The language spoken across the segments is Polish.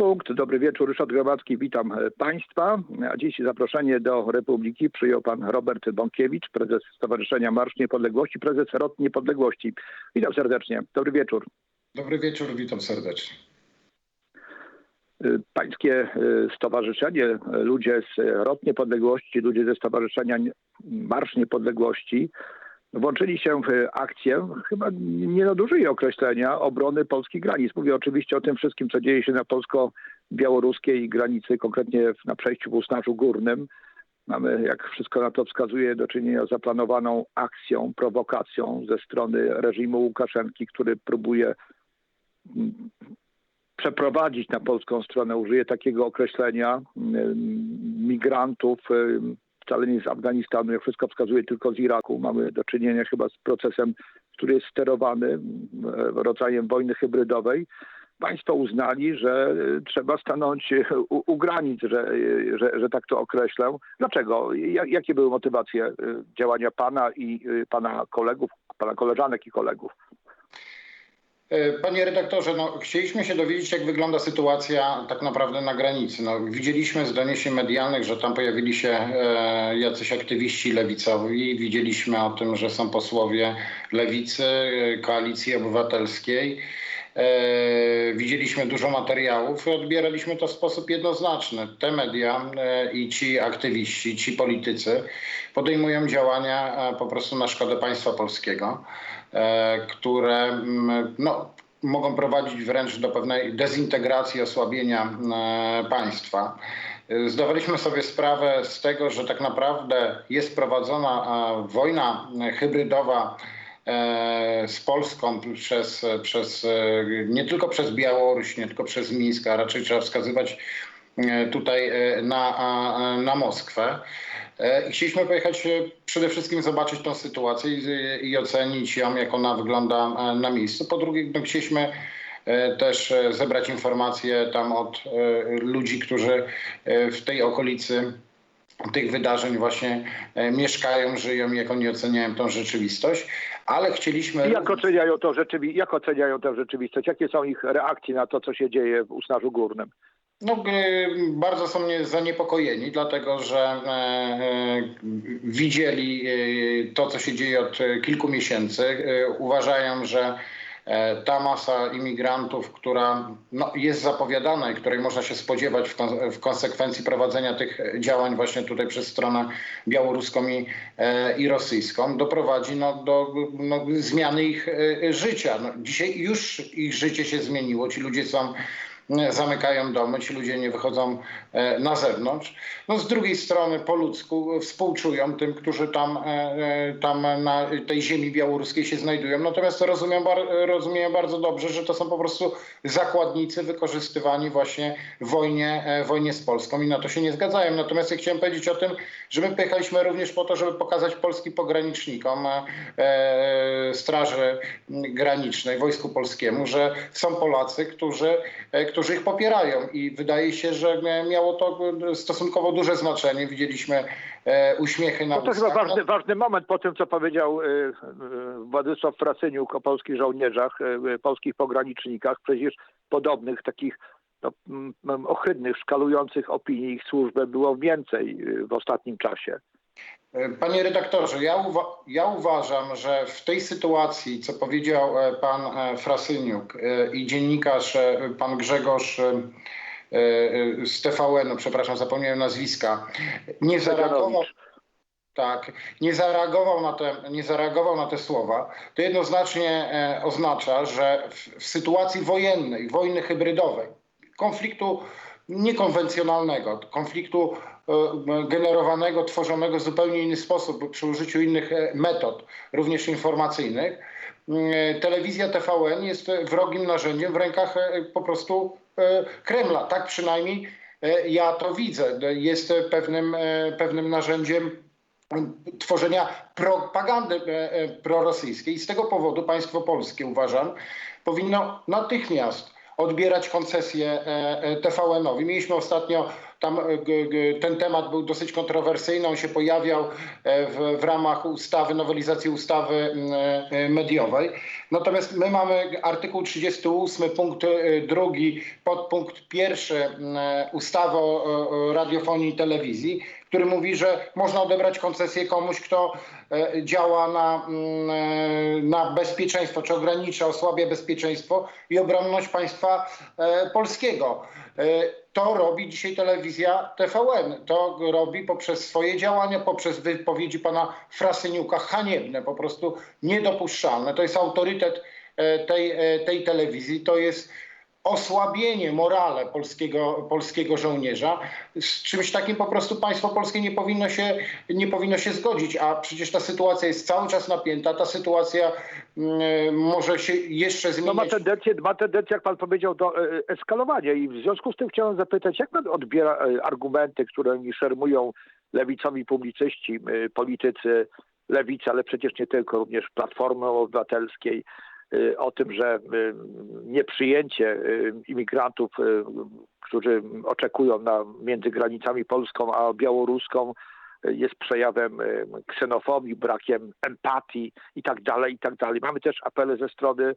punkt. Dobry wieczór, Ryszard Grabacki, witam e, Państwa. A dziś zaproszenie do Republiki przyjął Pan Robert Bąkiewicz, prezes Stowarzyszenia Marsz Niepodległości, prezes Rot Niepodległości. Witam serdecznie, dobry wieczór. Dobry wieczór, witam serdecznie. E, Pańskie e, stowarzyszenie, ludzie z Rot Niepodległości, ludzie ze Stowarzyszenia Marsz Niepodległości włączyli się w akcję, chyba nie nadużyję określenia, obrony polskich granic. Mówię oczywiście o tym wszystkim, co dzieje się na polsko-białoruskiej granicy, konkretnie na przejściu w Usnarzu Górnym. Mamy, jak wszystko na to wskazuje, do czynienia z zaplanowaną akcją, prowokacją ze strony reżimu Łukaszenki, który próbuje mm, przeprowadzić na polską stronę, użyję takiego określenia, mm, migrantów, wcale nie z Afganistanu, jak wszystko wskazuje, tylko z Iraku. Mamy do czynienia chyba z procesem, który jest sterowany, m, e, rodzajem wojny hybrydowej. Państwo uznali, że e, trzeba stanąć e, u, u granic, że, e, że, że tak to określę. Dlaczego? Ja- Jakie były motywacje działania Pana i Pana kolegów, Pana koleżanek i kolegów? E, Panie redaktorze, no, chcieliśmy się dowiedzieć, jak wygląda sytuacja tak naprawdę na granicy. No, widzieliśmy z doniesień medialnych, że tam pojawili się e, jacyś aktywiści lewicowi. Widzieliśmy o tym, że są posłowie lewicy, e, koalicji obywatelskiej. E, widzieliśmy dużo materiałów i odbieraliśmy to w sposób jednoznaczny. Te media e, i ci aktywiści, ci politycy podejmują działania e, po prostu na szkodę państwa polskiego, które mm, no, mogą prowadzić wręcz do pewnej dezintegracji, osłabienia państwa. Zdawaliśmy sobie sprawę z tego, że tak naprawdę jest prowadzona wojna hybrydowa z Polską przez, przez, e, nie tylko przez Białoruś, nie tylko przez Mińsk, a raczej trzeba wskazywać e, tutaj e, na, na Moskwę. E, chcieliśmy pojechać e, przede wszystkim zobaczyć tą sytuację i, i ocenić ją, jak ona wygląda e, na miejscu. Po drugie, no, chcieliśmy e, też e, zebrać informacje tam od e, ludzi, którzy e, w tej okolicy tych wydarzeń właśnie e, mieszkają, żyją, jak oni oceniają tą rzeczywistość, ale chcieliśmy... Jak oceniają, to rzeczywi- jak oceniają tę rzeczywistość? Jakie są ich reakcje na to, co się dzieje w Usnarzu Górnym? No, e, bardzo są nie- zaniepokojeni, dlatego że e, e, widzieli e, to, co się dzieje od kilku miesięcy. E, uważają, że ta masa imigrantów, która no, jest zapowiadana i której można się spodziewać w, w konsekwencji prowadzenia tych działań właśnie tutaj przez stronę białoruską i, e, i rosyjską, doprowadzi no, do no, zmiany ich e, życia. No, dzisiaj już ich życie się zmieniło. Ci ludzie są zamykają domy, ci ludzie nie wychodzą e, na zewnątrz. No z drugiej strony po ludzku współczują tym, którzy tam, e, e, tam na tej ziemi białoruskiej się znajdują. Natomiast rozumiem, rozumiem bardzo dobrze, że to są po prostu zakładnicy wykorzystywani właśnie w wojnie, wojnie z Polską i na to się nie zgadzają. Natomiast ja chciałem powiedzieć o tym, że my pojechaliśmy również po to, żeby pokazać polskim pogranicznikom, Straży Granicznej, Wojsku Polskiemu, że są Polacy, którzy, e, którzy ich popierają i wydaje się, że e, miało to e, stosunkowo duże znaczenie. Widzieliśmy e, uśmiechy na No to chyba ważny, ważny moment po tym, co powiedział y, Władysław Frasyniuk o polskich żołnierzach, polskich pogranicznikach. Przecież podobnych takich no, ohydnych, szkalujących opinii ich służbę było więcej w ostatnim czasie. Panie redaktorze, ja, uwa- ja uważam, że w tej sytuacji, co powiedział e, pan e, Frasyniuk e, i dziennikarz e, pan Grzegorz e, e, z TVN-u, przepraszam, zapomniałem nazwiska, nie zareagował, tak, nie zareagował na te, nie zareagował na te słowa, to jednoznacznie e, oznacza, że w, w sytuacji wojennej, wojny hybrydowej, konfliktu niekonwencjonalnego, konfliktu e, generowanego, tworzonego w zupełnie inny sposób, przy użyciu innych e, metod, również informacyjnych, e, telewizja TVN jest wrogim narzędziem w rękach e, po prostu e, Kremla. Tak przynajmniej e, ja to widzę. Jest pewnym, e, pewnym narzędziem tworzenia propagandy e, e, prorosyjskiej. Z tego powodu państwo polskie, uważam, powinno natychmiast odbierać koncesję e, e, TVN-owi. Mieliśmy ostatnio tam e, ten temat był dosyć kontrowersyjny, on się pojawiał e, w, w ramach ustawy, nowelizacji ustawy m, e, mediowej. Natomiast my mamy artykuł 38 punkt drugi, podpunkt pierwszy m, e, ustawy o, radiofonii i telewizji, który mówi, że można odebrać koncesję komuś, kto działa na, mm, na bezpieczeństwo, czy ogranicza, osłabia bezpieczeństwo i obronność państwa polskiego. To robi dzisiaj telewizja TVN. To robi poprzez swoje działania, poprzez wypowiedzi pana Frasyniuka, haniebne, po prostu niedopuszczalne. To jest autorytet e, tej, e, tej telewizji. To jest osłabienie morale polskiego, polskiego żołnierza. Z czymś takim po prostu państwo polskie nie powinno, się, nie powinno się zgodzić, a przecież ta sytuacja jest cały czas napięta, ta sytuacja mm, może się jeszcze No zmieniać. ma tendencję, ma tendencję, jak pan powiedział, do e, eskalowania i w związku z tym chciałem zapytać, jak pan odbiera e, argumenty, którymi szermują lewicowi publicyści, e, politycy lewicy, ale przecież nie tylko, również Platformy Obywatelskiej, e, o tym, że e, nieprzyjęcie e, imigrantów, którzy oczekują na, między granicami polską a białoruską, jest przejawem ksenofobii, brakiem empatii i tak dalej, i tak dalej. Mamy też apele ze strony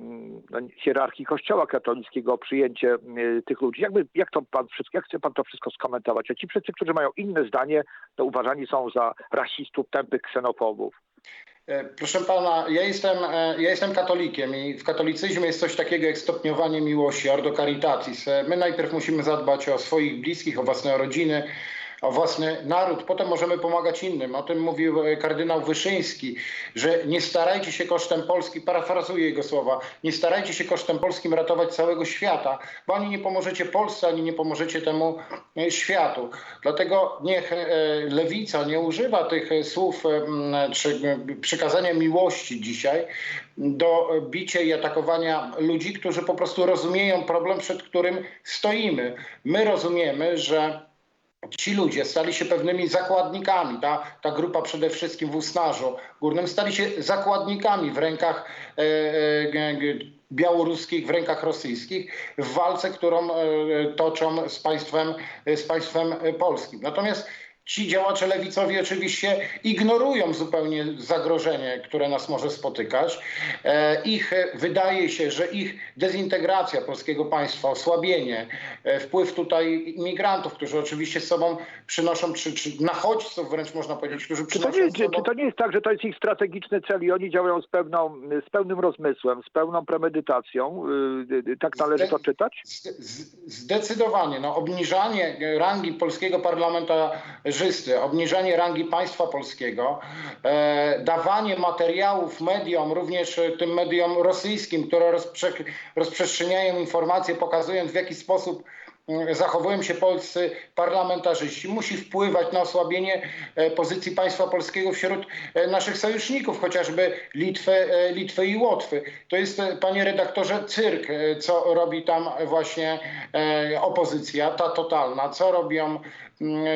mm, no, hierarchii Kościoła katolickiego o przyjęcie y, tych ludzi. Jakby, jak, to pan wszystko, jak chce pan to wszystko skomentować? A ci wszyscy, którzy mają inne zdanie, to uważani są za rasistów, tępych ksenofobów. E, Proszę pana, ja jestem, e, ja jestem katolikiem i w katolicyzmie jest coś takiego jak stopniowanie miłości, ordo caritatis. E, My najpierw musimy zadbać o swoich bliskich, o własne rodziny, o własny naród, potem możemy pomagać innym. O tym mówił e, kardynał Wyszyński, że nie starajcie się kosztem Polski, parafrazuję jego słowa, nie starajcie się kosztem Polskim ratować całego świata, bo ani nie pomożecie Polsce, ani nie pomożecie temu e, światu. Dlatego niech e, lewica nie używa tych słów czy przykazania miłości dzisiaj do bicia i atakowania ludzi, którzy po prostu rozumieją problem, przed którym stoimy. My rozumiemy, że ci ludzie stali się pewnymi zakładnikami, ta, ta grupa przede wszystkim w Usnarzu Górnym, stali się zakładnikami w rękach e, e, białoruskich, w rękach rosyjskich w walce, którą e, toczą z państwem, z państwem e, polskim. Natomiast ci działacze lewicowi oczywiście ignorują zupełnie zagrożenie, które nas może spotykać. E, Ich e, wydaje się, że ich dezintegracja polskiego państwa, osłabienie, e, wpływ tutaj imigrantów, którzy oczywiście z sobą przynoszą, czy, czy nachodźców wręcz można powiedzieć, którzy Czy to, przynoszą nie, sobą... czy to nie jest tak, że to jest ich strategiczny cel i oni działają z, pewną, z pełnym rozmysłem, z pełną premedytacją? Y, y, Tak należy to czytać? Zde- Zdecydowanie. No, obniżanie rangi polskiego parlamentarzysty, obniżanie rangi państwa polskiego, e, dawanie materiałów mediom, również e, tym mediom rosyjskim, które rozprze rozprzestrzeniają informacje, pokazując w jaki sposób mm, zachowują się polscy parlamentarzyści, musi wpływać na osłabienie e, pozycji państwa polskiego wśród e, naszych sojuszników, chociażby Litwy, Litwy i Łotwy. To jest, panie redaktorze, cyrk, co robi tam właśnie opozycja, ta totalna, co robią,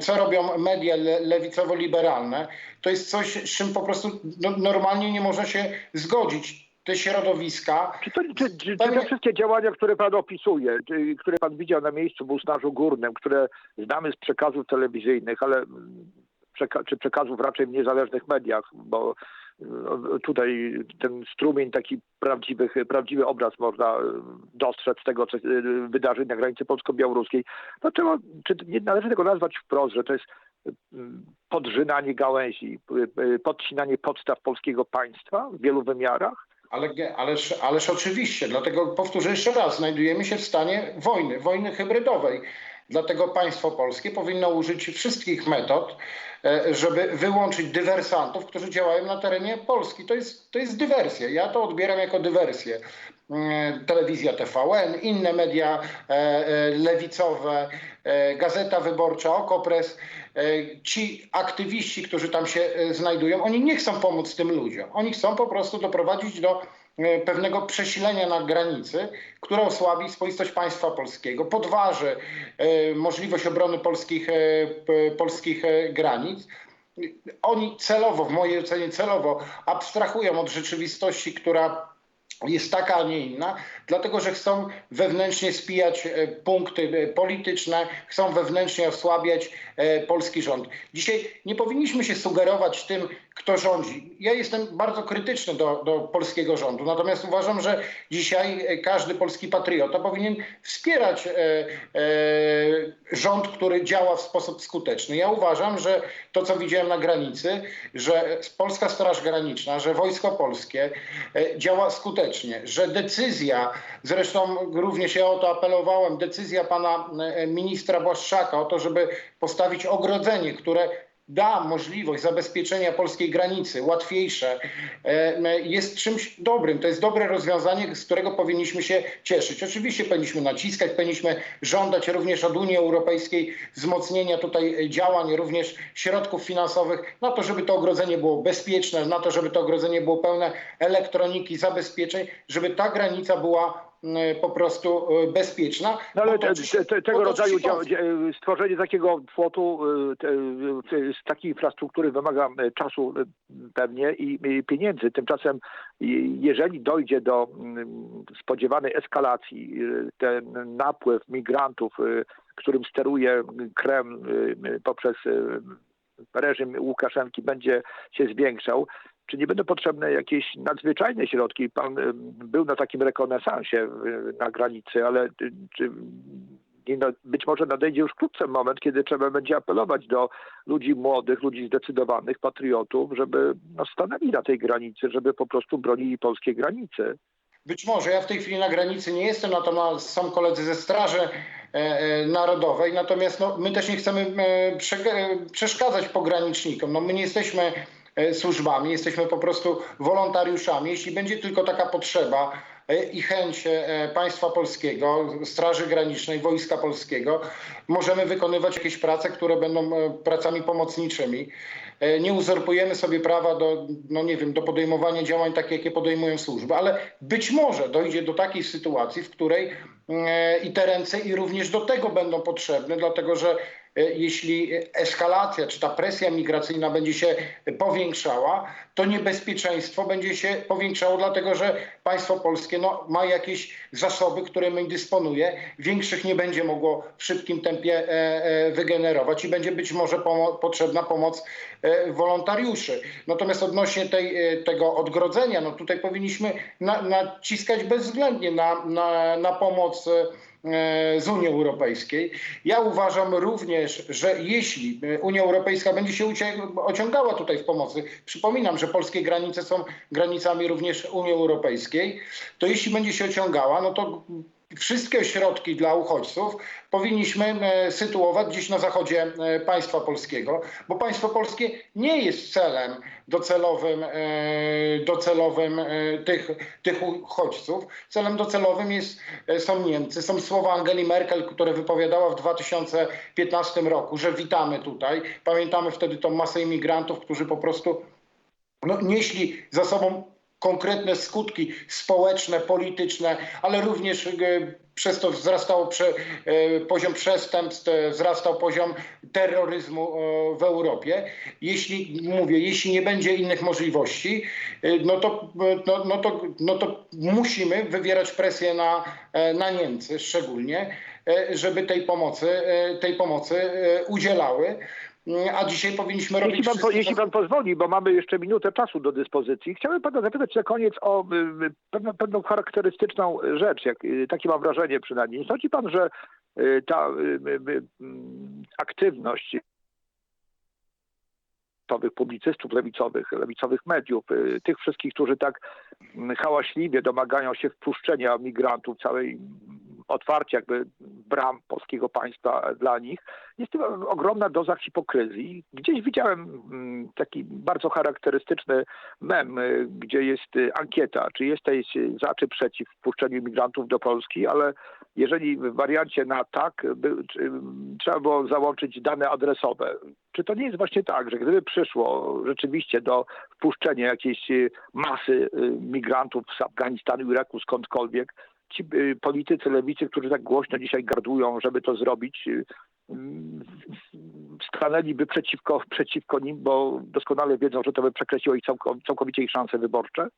co robią media le, lewicowo-liberalne. To jest coś, z czym po prostu no, normalnie nie można się zgodzić. Te środowiska Czy, to, czy, czy, te wszystkie działania, które pan opisuje, czy, które pan widział na miejscu w Usnarzu Górnym, które znamy z przekazów telewizyjnych, ale mm, przeka- czy przekazów raczej w niezależnych mediach, bo tutaj ten strumień taki prawdziwych, prawdziwy obraz można y, dostrzec tego co, y, wydarzeń na granicy polsko-białoruskiej. No, trzeba, czy nie należy tego nazwać wprost, że to jest y, podrzynanie gałęzi, podcinanie podstaw polskiego państwa w wielu wymiarach? Ale, ależ, ależ oczywiście, dlatego powtórzę jeszcze raz, znajdujemy się w stanie wojny, wojny hybrydowej. Dlatego państwo polskie powinno użyć wszystkich metod, e, żeby wyłączyć dywersantów, którzy działają na terenie Polski. To jest, to jest dywersja. Ja to odbieram jako dywersję. Mm, Telewizja TVN, inne media e, e, lewicowe, Gazeta Wyborcza, Okopres. Ci aktywiści, którzy tam się znajdują, oni nie chcą pomóc tym ludziom. Oni chcą po prostu doprowadzić do pewnego przesilenia na granicy, które osłabi swoistość państwa polskiego, podważy e, możliwość obrony polskich, e, polskich e, granic. Oni celowo, w mojej ocenie celowo, abstrahują od rzeczywistości, która jest taka, a nie inna, dlatego że chcą wewnętrznie spijać e, punkty e, polityczne, chcą wewnętrznie osłabiać e, polski rząd. Dzisiaj nie powinniśmy się sugerować tym, kto rządzi. Ja jestem bardzo krytyczny do, do polskiego rządu, natomiast uważam, że dzisiaj e, każdy polski patriota powinien wspierać e, e, rząd, który działa w sposób skuteczny. Ja uważam, że to, co widziałem na granicy, że Polska Straż Graniczna, że Wojsko Polskie e, działa skutecznie, że decyzja, zresztą również ja o to apelowałem, decyzja pana e, ministra Błaszczaka o to, żeby postawić ogrodzenie, które da możliwość zabezpieczenia polskiej granicy, łatwiejsze, jest czymś dobrym. To jest dobre rozwiązanie, z którego powinniśmy się cieszyć. Oczywiście powinniśmy naciskać, powinniśmy żądać również od Unii Europejskiej wzmocnienia tutaj działań, również środków finansowych na to, żeby to ogrodzenie było bezpieczne, na to, żeby to ogrodzenie było pełne elektroniki, zabezpieczeń, żeby ta granica była po prostu e, bezpieczna. No ale te, te, tego rodzaju dzia, stworzenie takiego płotu y, te, z takiej infrastruktury wymaga y, czasu y, pewnie i, i pieniędzy. Tymczasem jeżeli dojdzie do mm, spodziewanej eskalacji, y, ten napływ migrantów, y, którym steruje Kreml y, y, poprzez y, reżim Łukaszenki będzie się zwiększał, czy nie będą potrzebne jakieś nadzwyczajne środki? Pan był na takim rekonesansie na granicy, ale y, czy być może nadejdzie już wkrótce moment, kiedy trzeba będzie apelować do ludzi młodych, ludzi zdecydowanych, patriotów, żeby no, stanęli na tej granicy, żeby po prostu bronili polskiej granicy. Być może ja w tej chwili na granicy nie jestem, natomiast są koledzy ze Straży e, e, Narodowej, natomiast no, my też nie chcemy e, prze, przeszkadzać pogranicznikom. No, my nie jesteśmy służbami, jesteśmy po prostu wolontariuszami. Jeśli będzie tylko taka potrzeba e, i chęć e, państwa polskiego, Straży Granicznej, Wojska Polskiego, możemy wykonywać jakieś prace, które będą e, pracami pomocniczymi. E, Nie uzurpujemy sobie prawa do, no nie wiem, do podejmowania działań takich, jakie podejmują służby, ale być może dojdzie do takiej sytuacji, w której e, i te ręce i również do tego będą potrzebne, dlatego że e, jeśli eskalacja czy ta presja migracyjna będzie się powiększała, to niebezpieczeństwo będzie się powiększało, dlatego że państwo polskie no, ma jakieś zasoby, którymi dysponuje, większych nie będzie mogło w szybkim tempie e, e, wygenerować i będzie być może pomo- potrzebna pomoc e, wolontariuszy. Natomiast odnośnie tej, e, tego odgrodzenia, no tutaj powinniśmy na, naciskać bezwzględnie na, na, na pomoc e, z Unii Europejskiej. Ja uważam również, że jeśli e, Unia Europejska będzie się ociągała tutaj w pomocy, przypominam, że polskie granice są granicami również Unii Europejskiej, to jeśli będzie się ociągała, no to wszystkie środki dla uchodźców powinniśmy e, sytuować gdzieś na zachodzie e, państwa polskiego, bo państwo polskie nie jest celem docelowym, e, docelowym tych, tych uchodźców. Celem docelowym jest, są Niemcy. Są słowa Angeli Merkel, które wypowiadała w 2015 roku, że witamy tutaj. Pamiętamy wtedy tą masę imigrantów, którzy po prostu no, nieśli za sobą konkretne skutki społeczne, polityczne, ale również e, przez to wzrastał e, poziom przestępstw, e, wzrastał poziom terroryzmu w Europie. Jeśli, mówię, jeśli nie będzie innych możliwości, no to, no, no to, no to musimy wywierać presję na, na Niemcy szczególnie, żeby tej pomocy, tej pomocy udzielały. A dzisiaj powinniśmy robić Jeśli pan, wszystko, jeśli pan pozwoli, bo mamy jeszcze minutę czasu do dyspozycji, chciałem pana zapytać na koniec o y, y, pewną, pewną charakterystyczną rzecz, jak, y, takie mam wrażenie przynajmniej. Nie sądzi pan, że ta mm, aktywność lewicowych publicystów lewicowych, lewicowych mediów, tych wszystkich, którzy tak mm, hałaśliwie domagają się wpuszczenia migrantów, całej otwarcia jakby bram polskiego państwa dla nich, jest to ogromna doza hipokryzji. Gdzieś widziałem mm, taki bardzo charakterystyczny mem, y, gdzie jest y, ankieta, czy jesteś za czy przeciw wpuszczeniu imigrantów do Polski, ale jeżeli w wariancie na tak, by, czy, mm, trzeba było załączyć dane adresowe. Czy to nie jest właśnie tak, że gdyby przyszło rzeczywiście do wpuszczenia jakiejś y, masy migrantów z Afganistanu, Iraku, skądkolwiek, ci y, politycy lewicy, którzy tak głośno dzisiaj gardują, żeby to zrobić, y, mm, stanęliby przeciwko, przeciwko nim, bo doskonale wiedzą, że to by przekreśliło ich całko- całkowicie ich szanse wyborcze?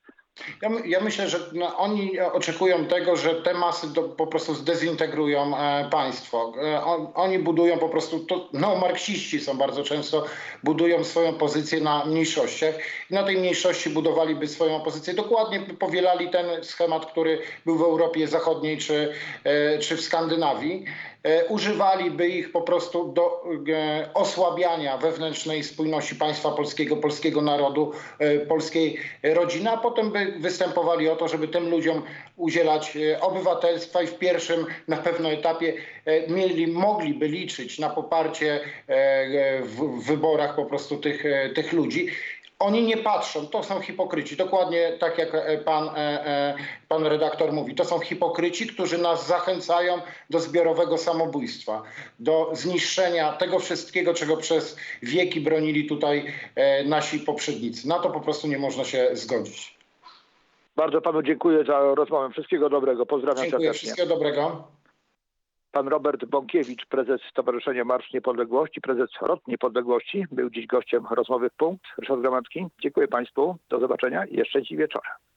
Ja, ja myślę, że no, oni oczekują tego, że te masy do, po prostu zdezintegrują e, państwo. E, on, oni budują po prostu, to neomarksiści są bardzo często, budują swoją pozycję na mniejszościach i na tej mniejszości budowaliby swoją pozycję. Dokładnie powielali ten schemat, który był w Europie Zachodniej czy, e, czy w Skandynawii. E, używaliby ich po prostu do e, osłabiania wewnętrznej spójności państwa polskiego, polskiego narodu, e, polskiej rodziny, a potem by występowali o to, żeby tym ludziom udzielać obywatelstwa i w pierwszym na pewno etapie mieli, mogliby liczyć na poparcie w wyborach po prostu tych, tych ludzi. Oni nie patrzą, to są hipokryci, dokładnie tak jak e, pan, e, e, pan redaktor mówi. To są hipokryci, którzy nas zachęcają do zbiorowego samobójstwa, do zniszczenia tego wszystkiego, czego przez wieki bronili tutaj nasi poprzednicy. Na to po prostu nie można się zgodzić. Bardzo panu dziękuję za rozmowę. Wszystkiego dobrego. Pozdrawiam Dziękuję, serdecznie. wszystkiego dobrego. Pan Robert Bąkiewicz, prezes Stowarzyszenia Marsz Niepodległości, prezes ROT Niepodległości, był dziś gościem rozmowy Punkt. Ryszard Gramacki. Dziękuję Państwu. Do zobaczenia i dziś wieczora.